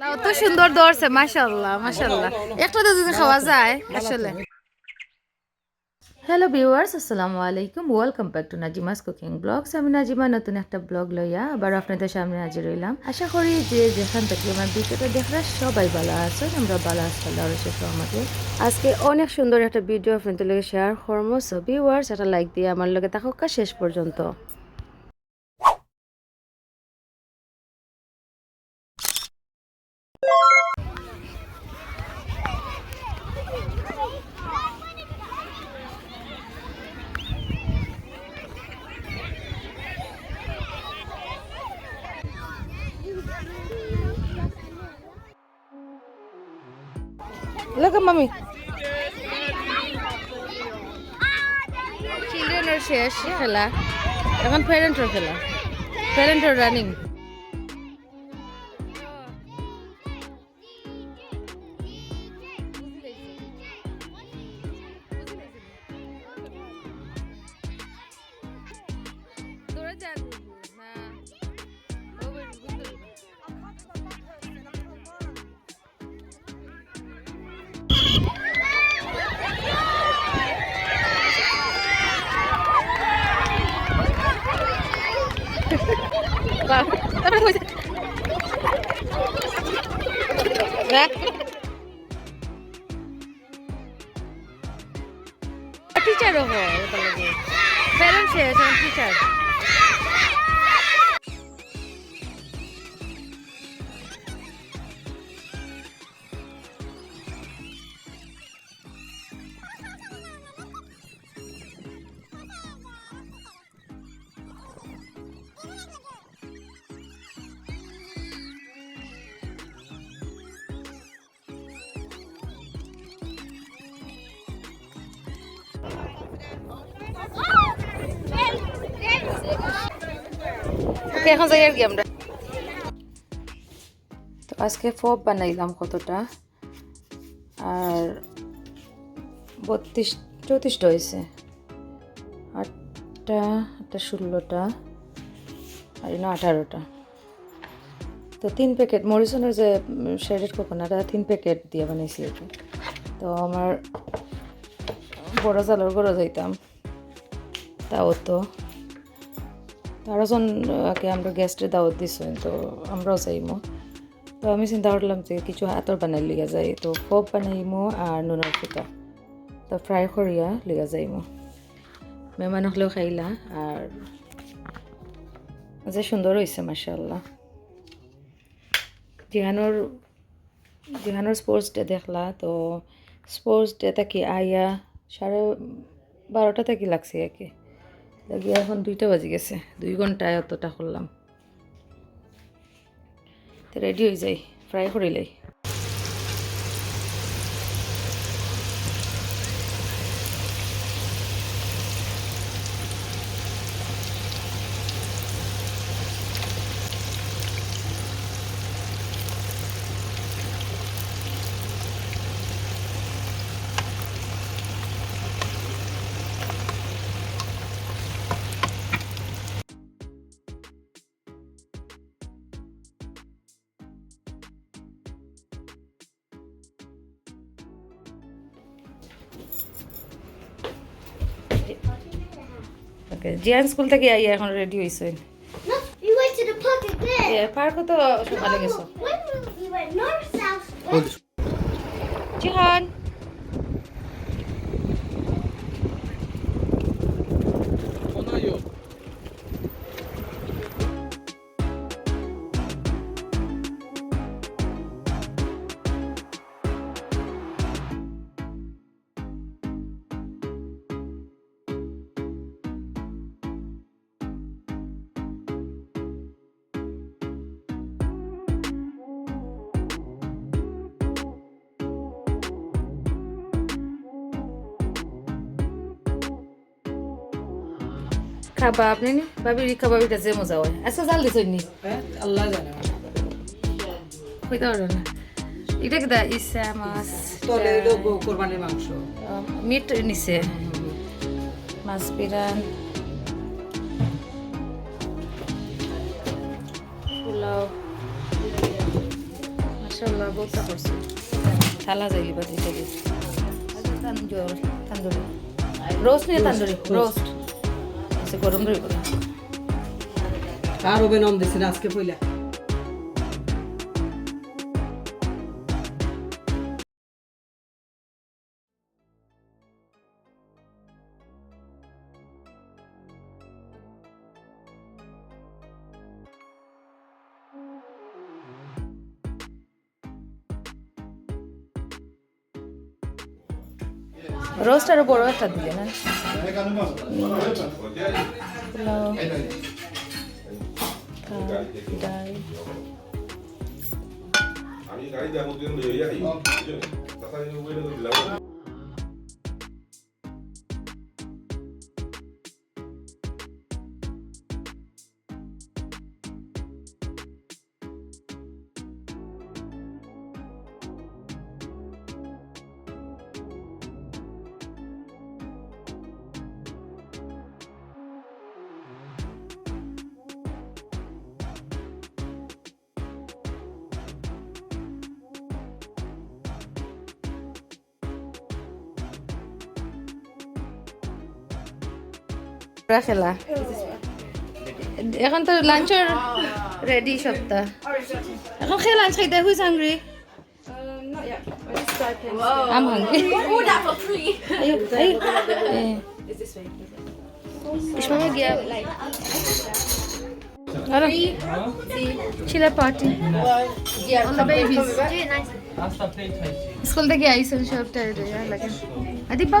লাউ সুন্দর দৌড়ছে মাশাল্লাহ মাশাল্লাহ একটাতে যদি খাওয়া যায়, আসলে। হ্যালো ভিউয়ার্স আসসালামু আলাইকুম। Welcome back to Nazima's cooking vlogs আমি নাজিমা, নতুন একটা ব্লগ লইয়া আবার আপনাদের সামনে হাজির রইলাম আশা করি যে যেখান থেকে আমার ভিডিওটা দেখার, সবাই ভালো আছেন, আমরা ভালো আছি, আল্লাহর শেষ রহমতে। আজকে অনেক সুন্দর একটা ভিডিও আপনাদের লগে শেয়ার করব। সো ভিউয়ার্স একটা লাইক দিয়ে আমার লগে থাকুক শেষ পর্যন্ত। At mommy. চিলড্রেনের শেষ খেলা। এখন প্যারেন্টের খেলা। প্যারেন্টের রানিং তারপরে হয়েছে টিচারও হয় প্যারেন্ট শেষ এখন টিচার ওকে, এখন যাই আর কি আমরা। তো আজকে ফব বানাইলাম কতটা? আর বত্রিশ, চৌত্রিশটা হয়েছে। আটটা আটটা ষোলোটা, আর না আঠারোটা। তো তিন প্যাকেট মরিসনের যে শেডেড কোকোনাট, তিন প্যাকেট দিয়ে আর কি। তো আমার বড় জালর গড়ে যাইতাম। তাও তো আরও জনকে আমরা গেস্টের দাওয়াত দিছো, তো আমরাও যাইমো। তো আমি চিন্তা করলাম যে কিছু হাতর বানাই লিগা যাই তো ফব বানাইমো আর নুনের ফুটা তো ফ্রাই করিয়া লিগা যাইমো। মেহমান হলেও খাইলা আর যে সুন্দর হয়েছে মার্শাল্লাহ জিহানোর জিহানোর স্পোর্টস ডে দেখলা, তো স্পোর্টস ডে থাকি আইয়া সাড়ে বারোটা থেকে লাগছে আর কি লাগিয়ে এখন দুইটা বাজি গেছে। দুই ঘন্টায় অতটা করলাম। রেডি হয়ে যাই ফ্রাই করিলাই পার্কে জিয়ান স্কুল থেকে আই এখন রেডি হইছো। পার্কও তো সকালে গেছো। জিহান। খাবা আপনি? নি ভাবি রি খাবা এটা যে মজা হয়। আচ্ছা জাল দিছ নি আল্লাহ জানে কইতে পারো না। এটা কি দা? ইসা মাছ তলে হলো গো- কোরবানির মাংস। মিট নিছে। মাছ বিরান। পোলাও। মাশাআল্লাহ বহুত করছে। থালা যাইলি বা দিতে দিস তান্দুরি রোস্ট নিয়ে তান্দুরি? রোস্ট। গরম রইব না আর ওবে নাম দিছি আজকে পইলা রোস্ট আরও বড় একটা দিলে না। আমি গাড়ি যাব তুই লই যাই তাতা এই ওই না দিলাম ওরা খেলা এখন তো লাঞ্চের রেডি সপ্তাহ এখন খেয়ে লাঞ্চ খাইতে who's hungry I'm hungry. Oh, that's for free. Ayo, ayo. Eh. Ich mache gerne like. Hallo. Chiller party. On the babies. School থেকে আইসেন সব টাইরে লাগে আদিবা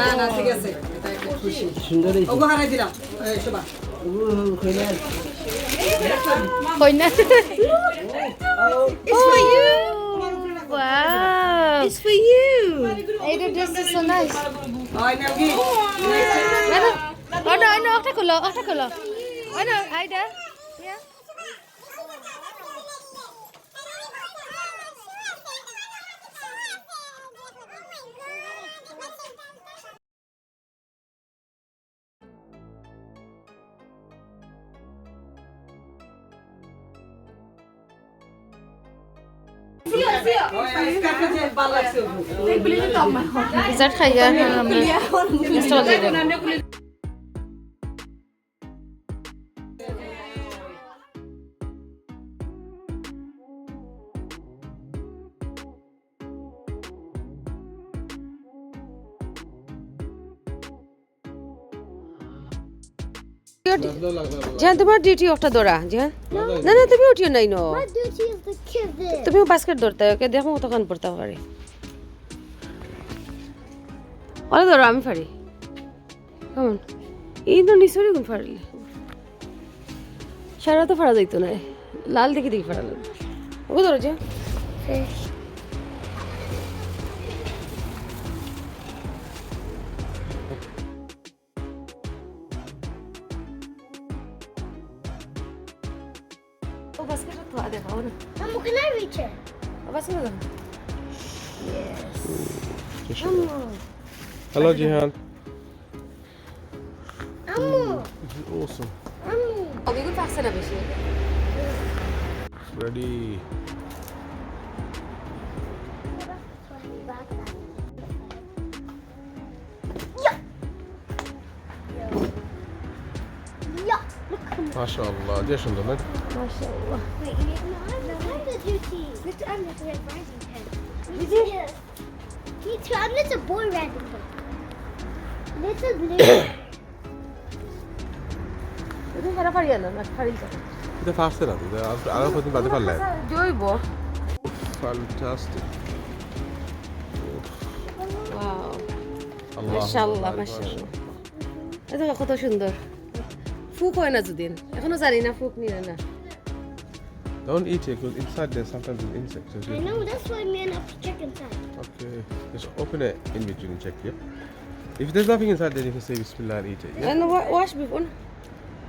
না না ঠিক আছে এটা ওগো হারাই দিলাম এই শোভা Koina. It's you. Wow. It's for you. Ada, this is so nice. Oh kulo, okta kulo. Ano, Aida? Yeah. Dessert খাইয়া আমরা দিয়ে তোমার ডিউটি একটা দৌড়া জিহান না না তুমি উঠিও নাই নো. তুমিও বাস্কেট ধরতে ওকে দেখো তখন পড়তে পারি ওরা ধরো আমি পারি কেমন এই তো নিশ্চয়ই কোন পারলে সারা তো ফাড়া যাইতো না লাল দেখে দেখি ফাড়া লাগবে ওকে যে। Hello, Jihan. Ammu. Mm, awesome. Ready. Oh, we could pass it up, Ready. MashaAllah. Dia sunder, man. MashaAllah. Wait, you need no, I'm the a Mr. I'm rising pen. Me too. Me too. I'm just a boy rising pen. Little blue. তুমি ফাড়া পারিয়া না না ফাড়ি যাবে এটা fast না এটা আর কতদিন বাদে পারলে জৈব ফ্যান্টাস্টিক ওয়াও আল্লাহ মাশাআল্লাহ মাশাআল্লাহ এটা দেখো কত সুন্দর ফুক হয় না যদিন এখনো জানি না ফুক নিয়ে না Don't eat it because inside there's sometimes an insect. So I know, that's why me and I check inside. Okay. Just open it in between and check, yeah? If there's nothing inside, then you can say Bismillah and eat it, yeah? And wa- wash before.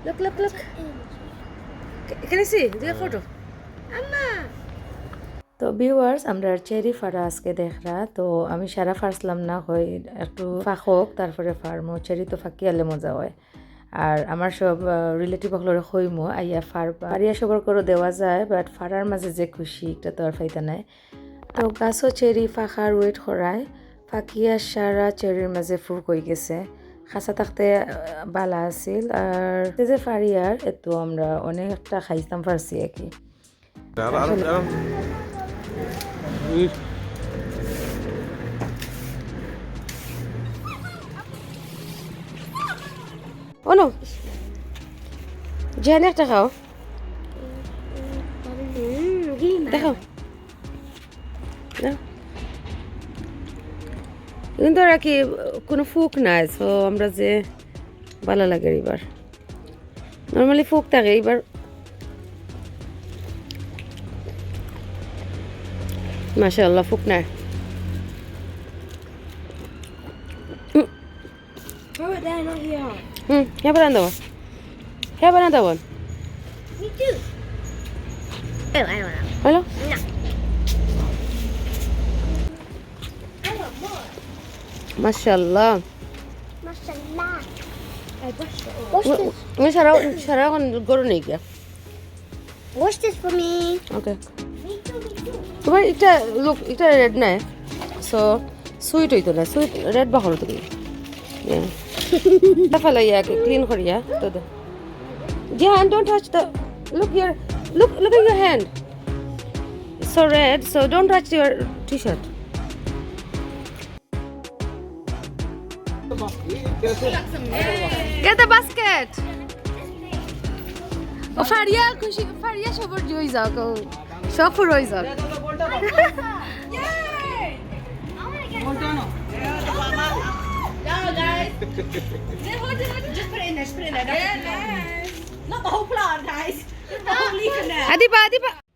Look, look, look. C- Can I see? Do you have photo? তো viewers আমরা cherry ফাড়া আজকে দেখরা তো আমি সারা ফারসলাম না হই একটু ফাঁক হোক তারপরে ফার্মো চেরি তো ফাঁকি আলে মজা হয় আর আমার সব রিলেটিভ হলরে হইমো আইয়া ফারবা পারিয়া সবার করে দেওয়া যায় বাট ফাড়ার মাঝে যে খুশি এটা তো আর ফাইতা নাই তো গাছও চেরি ফাঁকার ওয়েট করায় ফাঁকিয়া সারা চেরির মাঝে ফুক হয়ে গেছে খাসা থাকতে বালা আছিল আর যে ফারিয়ার এতো আমরা অনেকটা খাইতাম পারছি আর কি. ও জেনে একটা খাও দেখাও কিন্তু আর কি কোনো ফুক নাই সো আমরা যে ভালো লাগে এবার নর্মালি ফুক থাকে এবার মাশাআল্লাহ ফুক নাই। হুম হ্যাঁ বানান দেবো হ্যাঁ বানান দেবো. Oh. হ্যালো। আমি সারা সারাক্ষণ গরু নেই গিয়া Wash this for me. ওকে. তোমার এটা লোক এটা রেড নাই সো সুইট হইতো না সুইট রেড বা হলো তুমি ফেলা ক্লিন করিয়া তো দে Jan, don't touch the. Look here. Look, look at your hand. So red, so don't touch your t-shirt. Get the basket. ও ফারিয়া খুশি ফারিয়া সবর জই যাও কো সব ফুর হই যাও আদিবা আদিবা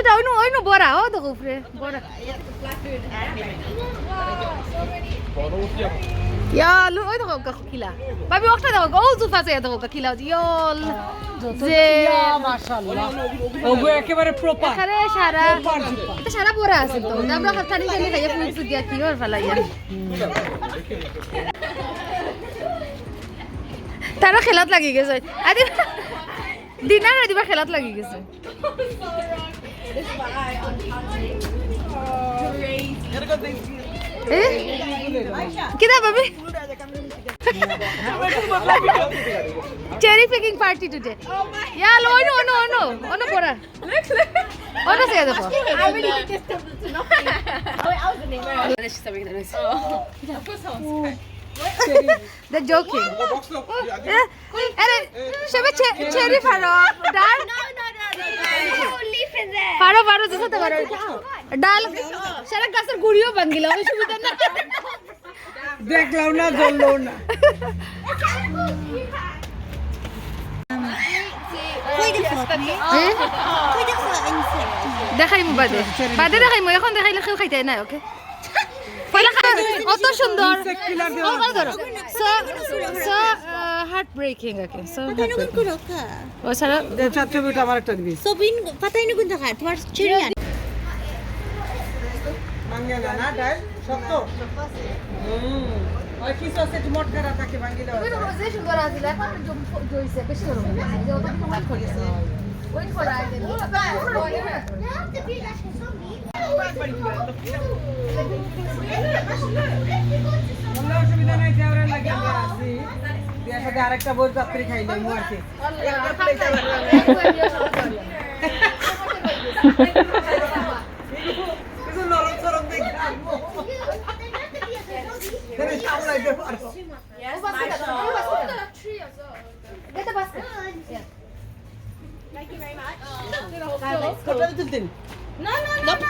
সেটা ওইনু ওইনু বড়া ও দেখো উপরে বড়া। দেখো কাকিলা ভাবি ওটা দেখো ও জুত আছে দেখো কাকিলা ইয়াল যে মাশাআল্লাহ ওগো একেবারে আছে তো আমরা খাতানি জানি খাইয়া ফুল দিয়া কি আর ফালাইয়া তারা খেলাত লাগি গেছে। আরে দিনার দিবা খেলাত লাগি গেছে cherry picking party today. Yeah, no, no, no, no, oh no, pora. Oh no, say that. I know. Oh, I was in there. She's making the noise. They're joking. Eh, আরে সবে চেরি ফারো ডাল leaf in there. ফারো ফারো যেতে পারো ডাল সারা গাছের গুড়িও ভাঙ্গিলা ওই সুবিধা না দেখলাম না দেখাই মো বাদে বাদে দেখাই মো এখন দেখাইলে খাইতে না ওকে পয়লা খা অত সুন্দর ও কই ধরো so so heart breaking okay so ও সারা চার ছবিটা আমার একটা দিবি Sobin, patay na gunda ka. Tuwar chirian. ভাঙ্গে না না ডাল শক্ত হুম ওই কিছু আছে একটু মটকারা থাকে ভাঙ্গিলে হয়। যে সুন্দর আছিল এখন জইছে বেশি গরম যে ওটা কি ওয়েট করেছে ওয়েট করা আগে অসুবিধা নাই দেওয়ার লাগে আমরা আছি বিয়ার সাথে আরেকটা বই যাত্রী খাইলে মু আর কি কিছু নরম সরম দেখে সামলাইতে পারব Get the basket. তুলতেন Thank you, lovely.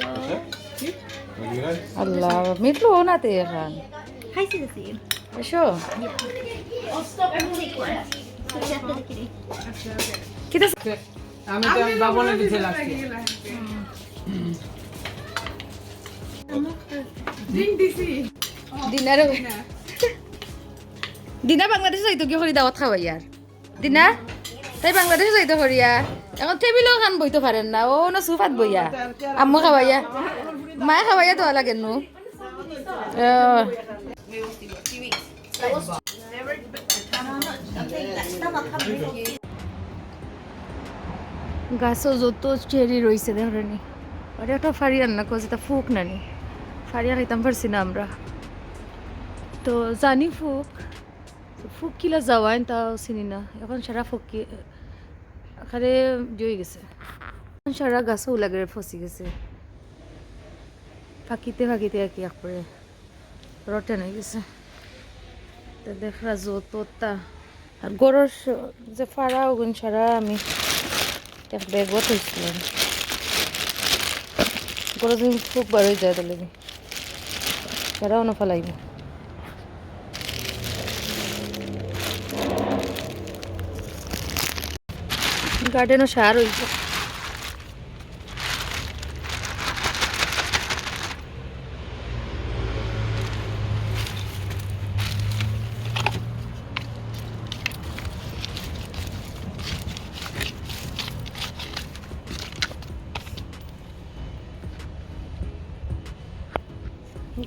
কুরবানির মিট চিকেন টুঙ্গা টুঙ্গা লইতে মিটলো আল্লাহ মিটলো না তে এখন। খাইছে গেছি এসো। আমি তো বাবনে দিতে লাগছি দিনারও দিনা বাংলাদেশে যাইতো কি করি দাওয়াত খাওয়াই আর? দিনা? তাই বাংলাদেশে যাইতো করিয়া এখন টেবিলও খান বইতে পারেন না। ও না সুফাত বইয়া। আম্মু খাওয়াইয়া। মায়ে খাওয়াইয়া তো লাগে নু। গাছও যত চেরি রয়েছে দেখনি। ওটা একটা ফারিয়ান না কোজ এটা ফুক নানি। ফারিয়া খাইতাম পারছি না আমরা। তো জানি ফুক। তো ফুক তাও চিনি না। এখন সারা ফুক কি জয়ে গেছে। এখন সারা গাছও লাগে ফসি গেছে। ফাঁকিতে ফাঁকিতে আর কি একবারে রটেন হয়ে গেছে। তো দেখা যতটা আর গরুর যে ফাড়া ওগুন সারা আমি এক ব্যাগত হয়েছিলাম গরু খুব বার হয়ে যায় তাহলে সারাও না ফেলাইব। গার্ডেনও সার হয়েছে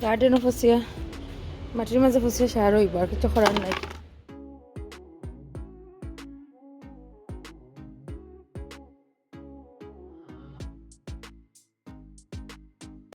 গার্ডেনও ফসিয়া মাটির মাঝে ফসিয়া সার হইব আর কিছু করার নাই।